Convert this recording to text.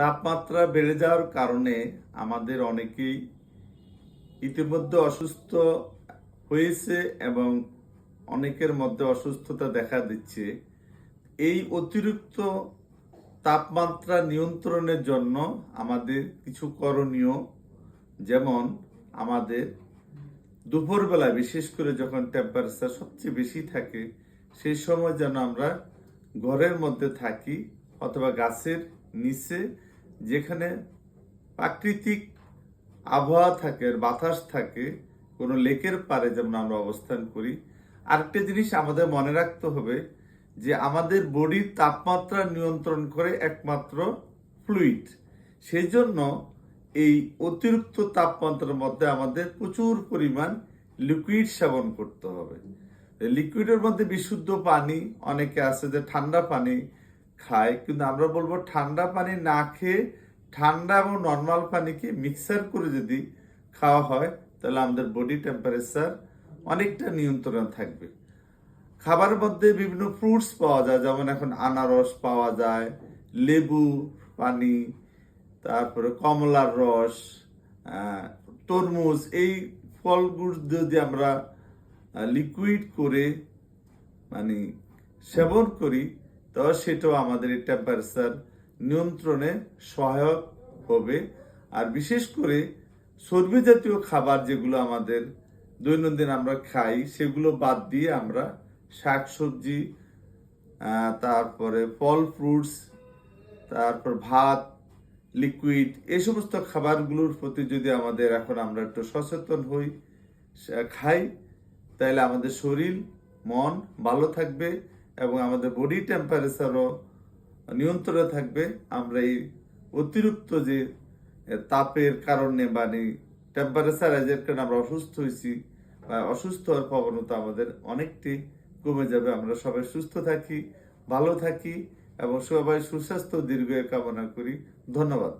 তাপমাত্রা বেড়ে যাওয়ার কারণে আমাদের অনেকেই ইতিমধ্যে অসুস্থ হয়েছে এবং অনেকের মধ্যে অসুস্থতা দেখা দিচ্ছে। এই অতিরিক্ত তাপমাত্রা নিয়ন্ত্রণের জন্য আমাদের কিছু করণীয়, যেমন আমাদের দুপুরবেলা, বিশেষ করে যখন টেম্পারেচার সবচেয়ে বেশি থাকে, সেই সময় যেন আমরা ঘরের মধ্যে থাকি অথবা গাছের নিচে যেখানে প্রাকৃতিক আবহাওয়া থাকে, বাতাস থাকে, কোনো লেকের পারে যেমন আমরা অবস্থান করি। আরেকটা জিনিস আমাদের মনে রাখতে হবে যে আমাদের বডির তাপমাত্রা নিয়ন্ত্রণ করে একমাত্র ফ্লুইড। সেই জন্য এই অতিরিক্ত তাপমাত্রার মধ্যে আমাদের প্রচুর পরিমাণ লিকুইড সেবন করতে হবে। লিকুইডের মধ্যে বিশুদ্ধ পানি অনেকে আছে যে ঠান্ডা পানি খায়, কিন্তু আমরা বলব ঠান্ডা পানি না খেয়ে ঠান্ডা এবং নর্মাল পানিকে মিক্সার করে যদি খাওয়া হয়, তাহলে আমাদের বডি টেম্পারেচার অনেকটা নিয়ন্ত্রণ থাকবে। খাবারের মধ্যে বিভিন্ন ফ্রুটস পাওয়া যায়, যেমন এখন আনারস পাওয়া যায়, লেবু পানি, তারপরে কমলার রস তরমুজ, এই ফলগুলো যদি আমরা লিকুইড করে মানে সেবন করি তবে সেটাও আমাদের এই টেম্পারেচার নিয়ন্ত্রণে সহায়ক হবে। আর বিশেষ করে চর্বি জাতীয় খাবার যেগুলো আমাদের দৈনন্দিন আমরা খাই সেগুলো বাদ দিয়ে আমরা শাকসবজি আহ, তারপরে ফল ফ্রুটস তারপর ভাত লিকুইড এই সমস্ত খাবারগুলোর প্রতি যদি আমাদের এখন আমরা একটু সচেতন হই খাই তাহলে আমাদের শরীর মন ভালো থাকবে। এবং আমাদের বডি টেম্পারেচারও নিয়ন্ত্রণে থাকবে। আমরা এই অতিরিক্ত যে তাপের কারণে মানে টেম্পারেচার এর কারণে আমরা অসুস্থ হয়েছি বা অসুস্থ হওয়ার প্রবণতা আমাদের অনেকটি কমে যাবে। আমরা সবাই সুস্থ থাকি, ভালো থাকি এবং সবাই সুস্বাস্থ্য দীর্ঘ কামনা করি। ধন্যবাদ।